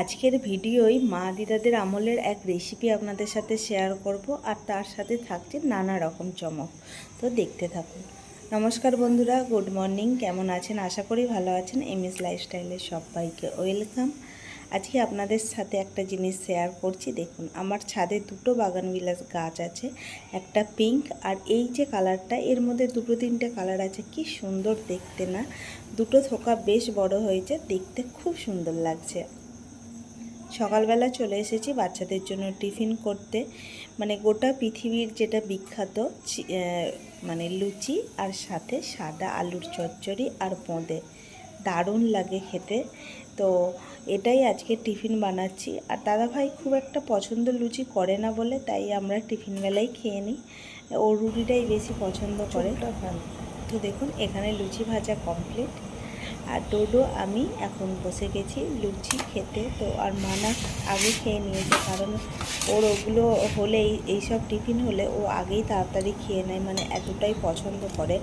আজকের ভিডিওই মা দিদাদের আমলের এক রেসিপি আপনাদের সাথে শেয়ার করব আর তার সাথে থাকছে নানা রকম চমক। তো দেখতে থাকুন। নমস্কার বন্ধুরা গুড মর্নিং কেমন আছেন? আশা করি ভালো আছেন। এম এস লাইফস্টাইলের সবাইকে ওয়েলকাম আজকে আপনাদের সাথে একটা জিনিস শেয়ার করছি। দেখুন, আমার ছাদে দুটো বাগান বিলাস গাছ আছে, একটা পিঙ্ক আর এই যে কালারটা এর মধ্যে দুটো তিনটে কালার আছে। কি সুন্দর দেখতে না? দুটো থোকা বেশ বড় হয়েছে, দেখতে খুব সুন্দর লাগছে। সকালবেলা চলে এসেছি বাচ্চাদের জন্য টিফিন করতে। মানে গোটা পৃথিবীর যেটা বিখ্যাত মানে লুচি আর সাথে সাদা আলুর চচ্চড়ি আর বোঁদে। দারুণ লাগে খেতে। তো এটাই আজকে টিফিন বানাচ্ছি। আর দাদাভাই খুব একটা পছন্দ লুচি করে না বলে তাই আমরা টিফিন বেলায় খেয়ে নিই। ও রুটিটাই বেশি পছন্দ করে। তো দেখুন এখানে লুচি ভাজা কমপ্লিট আর ডোডো আমি এখন বসে গেছি লুচি খেতে। তো আর মানা আগে খেয়ে নিয়েছে কারণ ওর ওগুলো হলেই এইসব টিফিন হলে ও আগেই তাড়াতাড়ি খেয়ে নেয় মানে এতটাই পছন্দ করে।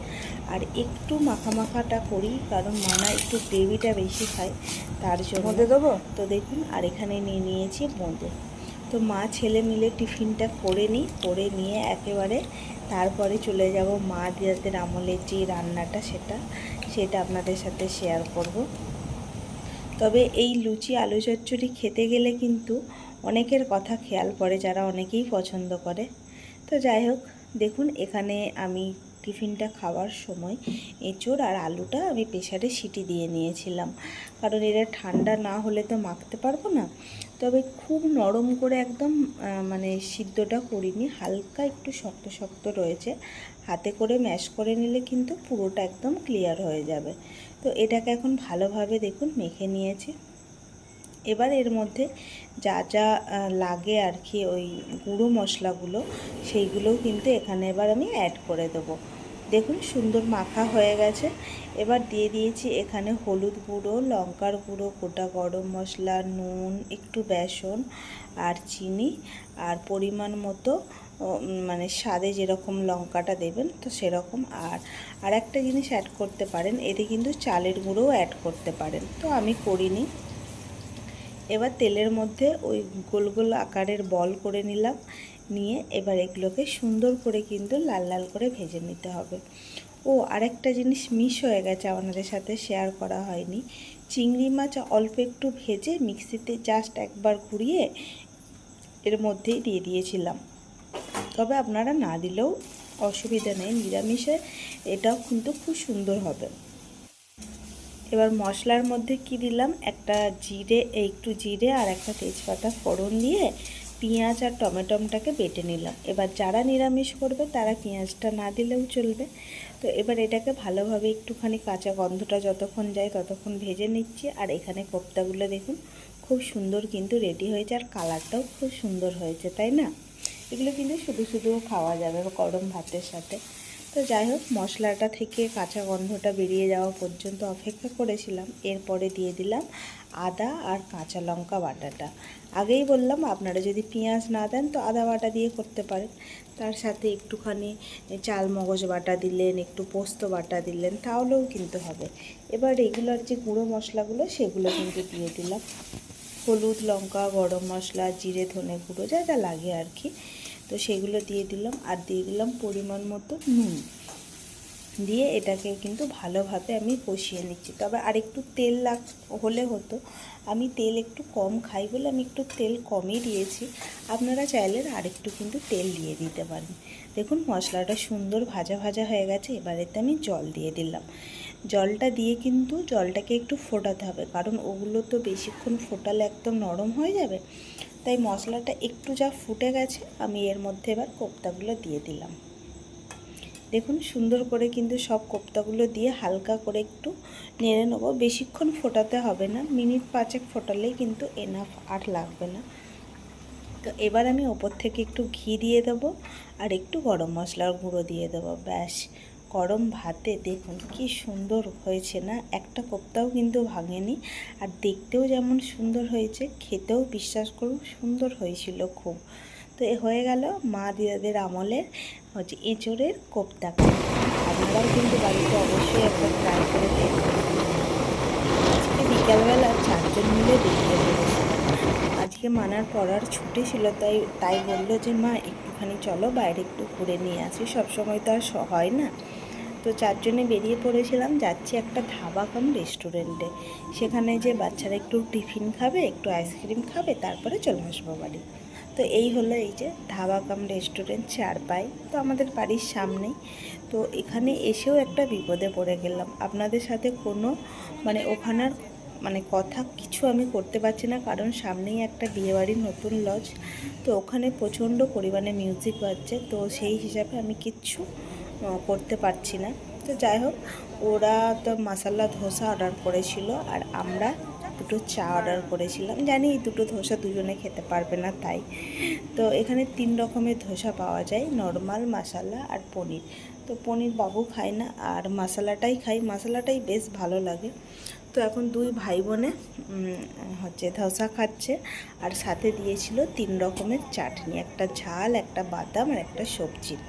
আর একটু মাখা মাখাটা করি কারণ মানা একটু গ্রেভিটা বেশি খায় তার জন্য। দেবো? তো দেখুন আর এখানে নিয়ে নিয়েছি বোঁদে তো মা ছেলে মিলে টিফিনটা করে নিই করে নিয়ে একেবারে তারপরে চলে যাব মা দিদাদের আমলের যে রান্নাটা সেটা সেটা আপনাদের সাথে শেয়ার করব। তবে এই লুচি আলু চচ্চড়ি খেতে গেলে কিন্তু অনেকের কথা খেয়াল পড়ে, যারা অনেকেই পছন্দ করে। তো যাই হোক, দেখুন এখানে আমি টিফিনটা খাওয়ার সময় এঁচোড় আর আলুটা আমি প্রেশারে সিটি দিয়ে নিয়েছিলাম। কারণ এটা ঠান্ডা না হলে তো মাখতে পারব না। তবে খুব নরম করে একদম মানে সিদ্ধটা করিনি, হালকা একটু শক্ত শক্ত রয়েছে। হাতে করে ম্যাশ করে নিলে কিন্তু পুরোটা একদম ক্লিয়ার হয়ে যাবে। তো এটাকে এখন ভালোভাবে দেখুন, মেখে নিয়েছি। এবার এর মধ্যে যা যা লাগে আর কি ওই গুঁড়ো মশলাগুলো, সেইগুলোও কিন্তু এখানে এবার আমি অ্যাড করে দেবো। দেখুন, সুন্দর মাখা হয়ে গেছে। এবার দিয়ে দিয়েছি এখানে হলুদ গুঁড়ো, লঙ্কার গুঁড়ো, গোটা গরম মশলা, নুন, একটু বেসন আর চিনি আর পরিমাণ মতো মানে স্বাদে যেরকম লঙ্কাটা দেবেন, তো সেরকম আর আর একটা জিনিস অ্যাড করতে পারেন, এতে কিন্তু চালের গুঁড়োও অ্যাড করতে পারেন। তো আমি করিনি। এবার তেলের মধ্যে ওই গোল গোল আকারের বল করে নিলাম। নিয়ে এবার এগুলোকে সুন্দর করে কিন্তু লাল লাল করে ভেজে নিতে হবে। ও, আরেকটা জিনিস মিস হয়ে গেছে আপনাদের সাথে শেয়ার করা হয়নি। চিংড়ি মাছ অল্প একটু ভেজে মিক্সিতে জাস্ট একবার ঘুরিয়ে এর মধ্যেই দিয়ে দিয়েছিলাম। তবে আপনারা না দিলেও অসুবিধা নেই, নিরামিষে এটাও কিন্তু খুব সুন্দর হবে। এবার মশলার মধ্যে কি দিলাম? একটা জিরে, একটু জিরে আর একটা তেজপাতা ফোড়ন দিয়ে পেঁয়াজ আর টমেটোমটাকে বেটে নিলাম। এবার যারা নিরামিষ করবে, তারা পেঁয়াজটা না দিলেও চলবে। তো এবার এটাকে ভালোভাবে একটুখানি কাঁচা গন্ধটা যতক্ষণ যায় ততক্ষণ ভেজে নিচ্ছি। আর এখানে কোপ্তাগুলো দেখুন, খুব সুন্দর কিন্তু রেডি হয়েছে আর কালারটাও খুব সুন্দর হয়েছে, তাই না? এগুলো কিন্তু শুধু শুধু খাওয়া যাবে গরম ভাতের সাথে। তো যাই হোক, মশলাটা থেকে কাঁচা গন্ধটা বেরিয়ে যাওয়া পর্যন্ত অপেক্ষা করেছিলাম। এরপরে দিয়ে দিলাম আদা আর কাঁচা লঙ্কা বাটাটা। আগেই বললাম, আপনারা যদি পেঁয়াজ না দেন তো আদা বাটা দিয়ে করতে পারেন। তার সাথে একটুখানি চাল মগজ বাটা দিলেন, একটু পোস্ত বাটা দিলেন, তাহলেও কিন্তু হবে। এবার রেগুলার যে গুঁড়ো মশলাগুলো, সেগুলো কিন্তু দিয়ে দিলাম। হলুদ লঙ্কা, গরম মশলা, জিরে, ধনে গুঁড়ো, যা যা লাগে আর কি। তো সেগুলো দিয়ে দিলাম আর দিয়ে দিলাম পরিমাণ মতো নুন। দিয়ে এটাকে কিন্তু ভালোভাবে আমি কষিয়ে নিচ্ছি। তবে আর একটু তেল লাগ, হলে হতো। আমি তেল একটু কম খাই বলে আমি একটু তেল কমই দিয়েছি। আপনারা চাইলে আর একটু কিন্তু তেল দিয়ে দিতে পারেন। দেখুন মশলাটা সুন্দর ভাজা ভাজা হয়ে গেছে, এবারেতে আমি জল দিয়ে দিলাম। জলটা দিয়ে কিন্তু জলটাকে একটু ফোটাতে হবে। কারণ ওগুলো তো বেশিক্ষণ ফোটালে একদম নরম হয়ে যাবে। তাই মশলাটা একটু যা ফুটে গেছে, আমি এর মধ্যে এবার কোপ্তাগুলো দিয়ে দিলাম। দেখুন, সুন্দর করে কিন্তু সব কোপ্তাগুলো দিয়ে হালকা করে একটু নেড়ে নেব। বেশিক্ষণ ফোটাতে হবে না, মিনিট পাঁচেক ফোটালেই কিন্তু এনাফ আর লাগবে না। তো এবার আমি ওপর থেকে একটু ঘি দিয়ে দেবো আর একটু গরম মশলার গুঁড়ো দিয়ে দেবো, ব্যাস। গরম ভাতে দেখুন কি সুন্দর হয়েছে না? একটা কোপ্তাও কিন্তু ভাঙেনি। আর দেখতেও যেমন সুন্দর হয়েছে, খেতেও বিশ্বাস করুন সুন্দর হয়েছিল খুব। তো এ হয়ে গেল মা দিদাদের আমলের হচ্ছে এঁচোড়ের কোপ্তা। আপনারাও কিন্তু বাড়িতে অবশ্যই একটা ট্রাই করে দেখবেন আজকে বিকালবেলা চারজন মিলে বেরিয়ে পড়েছি আজকে মানার পড়ার ছুটি ছিল, তাই তাই বলল যে, মা, একটুখানি চলো, বাইরে একটু ঘুরে নিয়ে আসি। সবসময় তো আর হয় না। তো চারজনে বেরিয়ে পড়েছিলাম, যাচ্ছি একটা ধাবা কাম রেস্টুরেন্টে। সেখানে যে বাচ্চারা একটু টিফিন খাবে, একটু আইসক্রিম খাবে, তারপরে চলে আসব বাড়ি। তো এই হলো এই যে ধাবা কাম রেস্টুরেন্ট চারপাই তো আমাদের বাড়ির সামনেই। তো এখানে এসেও একটা বিপদে পড়ে গেলাম। আপনাদের সাথে কোনো মানে ওখানের মানে কথা কিছু আমি করতে পারছি না, কারণ সামনেই একটা বিয়েবাড়ির নতুন লজ, তো ওখানে প্রচণ্ড পরিমাণে মিউজিক বাজছে, তো সেই হিসাবে আমি কিচ্ছু করতে পারছি না। তো যাই হোক, ওরা তো মশালা ধোসা অর্ডার করেছিল, আর আমরা দুটো চা অর্ডার করেছিলাম। জানি এই দুটো ধোসা দুজনে খেতে পারবে না তাই। তো এখানে তিন রকমের ধোসা পাওয়া যায় নর্মাল মশালা আর পনির। তো পনির বাবু খায় না, আর মশালাটাই খাই মশালাটাই বেশ ভালো লাগে। তো এখন দুই ভাই বোনে হচ্ছে ধসা খাচ্ছে। আর সাথে দিয়েছিল তিন রকমের চাটনি, একটা ঝাল, একটা বাদাম আর একটা সবজির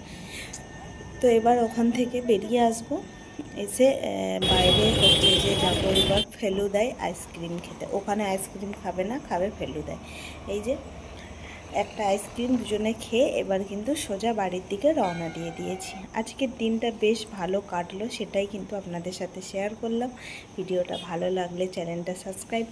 তো এবার ওখান থেকে বেরিয়ে আসব। এসে বাইরে হচ্ছে যে যাব এবার ফেলুদায় আইসক্রিম খেতে। ওখানে আইসক্রিম খাবে না, খাবে ফেলু দেয়। এই যে একটা আইসক্রিম দুজনে খেয়ে এবার কিন্তু সোজা বাড়ির দিকে রওনা দিয়ে দিয়েছি। আজকের দিনটা বেশ ভালো কাটলো, সেটাই কিন্তু আপনাদের সাথে শেয়ার করলাম। ভিডিওটা ভালো লাগলে চ্যানেলটা সাবস্ক্রাইব